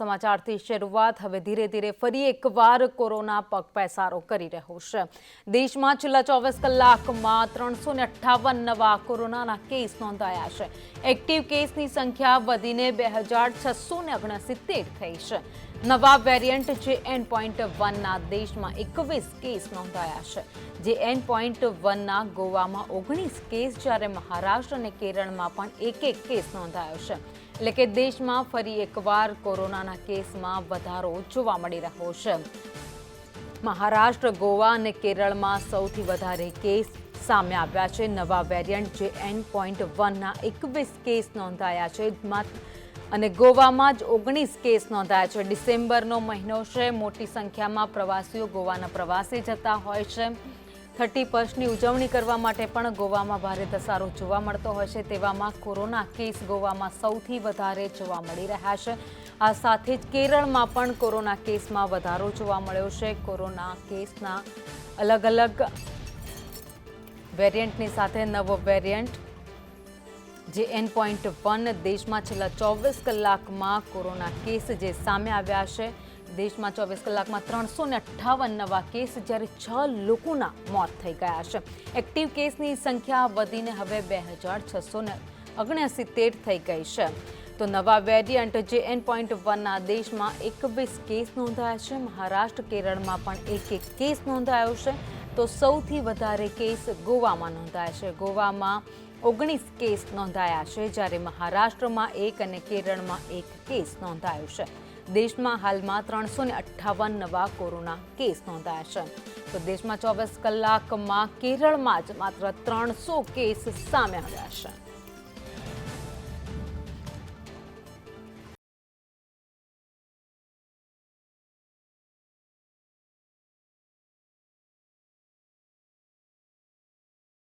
સમાચારથી શરૂઆત. હવે ધીરે ધીરે ફરી એકવાર કોરોના પગ પેસારો કરી રહ્યો છે. દેશમાં છેલ્લા ચોવીસ કલાકમાં ત્રણસો ને અઠ્ઠાવન નવા કોરોનાના કેસ નોંધાયા છે. એક્ટિવ કેસની સંખ્યા વધીને બે હજાર છસો ને ઓગણસિત્તેર થઈ છે. નવા વેરિયન્ટ જે એન પોઈન્ટ વનના દેશમાં એકવીસ કેસ નોંધાયા છે. જે એન પોઈન્ટ વનના ગોવામાં ઓગણીસ કેસ જ્યારે મહારાષ્ટ્ર અને કેરળમાં પણ એક એક કેસ નોંધાયો છે. એટલે કે દેશમાં ફરી એકવાર કોરોનાના કેસમાં વધારો જોવા મળી રહ્યો છે. મહારાષ્ટ્ર, ગોવા અને કેરળમાં સૌથી વધારે કેસ સામે આવ્યા છે. નવા વેરિયન્ટ જે એન પોઈન્ટ વનના એકવીસ કેસ નોંધાયા છે. માત્ર અને ગોવામાં જ ઓગણીસ કેસ નોંધાયા છે. ડિસેમ્બરનો મહિનો છે. મોટી સંખ્યામાં પ્રવાસીઓ ગોવાના પ્રવાસે જતા હોય છે. થર્ટી ફર્સ્ટની ઉજવણી કરવા માટે પણ ગોવામાં ભારે ધસારો જોવા મળતો હોય છે. તેવામાં કોરોના કેસ ગોવામાં સૌથી વધારે જોવા મળી રહ્યા છે. આ સાથે જ કેરળમાં પણ કોરોના કેસમાં વધારો જોવા મળ્યો છે. કોરોના કેસના અલગ અલગ વેરિયન્ટની સાથે નવો વેરિયન્ટ જે એન પોઈન્ટ વન દેશમાં છેલ્લા ચોવીસ કલાકમાં કોરોના કેસ જે સામે આવ્યા છે, દેશમાં ચોવીસ કલાકમાં ત્રણસો ને અઠ્ઠાવન નવા કેસ જ્યારે છ લોકોના મોત થઈ ગયા છે. એક્ટિવ કેસની સંખ્યા વધીને હવે બે હજાર છસો ને ઓગણસિત્તેર થઈ ગઈ છે. તો નવા વેરિયન્ટ જે એન પોઈન્ટ વનના દેશમાં એકવીસ કેસ નોંધાયા છે. મહારાષ્ટ્ર, કેરળમાં પણ એક એક કેસ નોંધાયો છે. તો સૌથી વધારે કેસ ગોવામાં નોંધાયા છે. ગોવામાં ઓગણીસ કેસ નોંધાયા છે જ્યારે મહારાષ્ટ્રમાં એક અને કેરળમાં એક કેસ નોંધાયો છે. દેશમાં હાલમાં ત્રણસો ને અઠ્ઠાવન નવા કોરોના કેસ નોંધાયા છે. તો દેશમાં ચોવીસ કલાકમાં કેરળમાં જ માત્ર ત્રણસો કેસ સામે આવ્યા છે.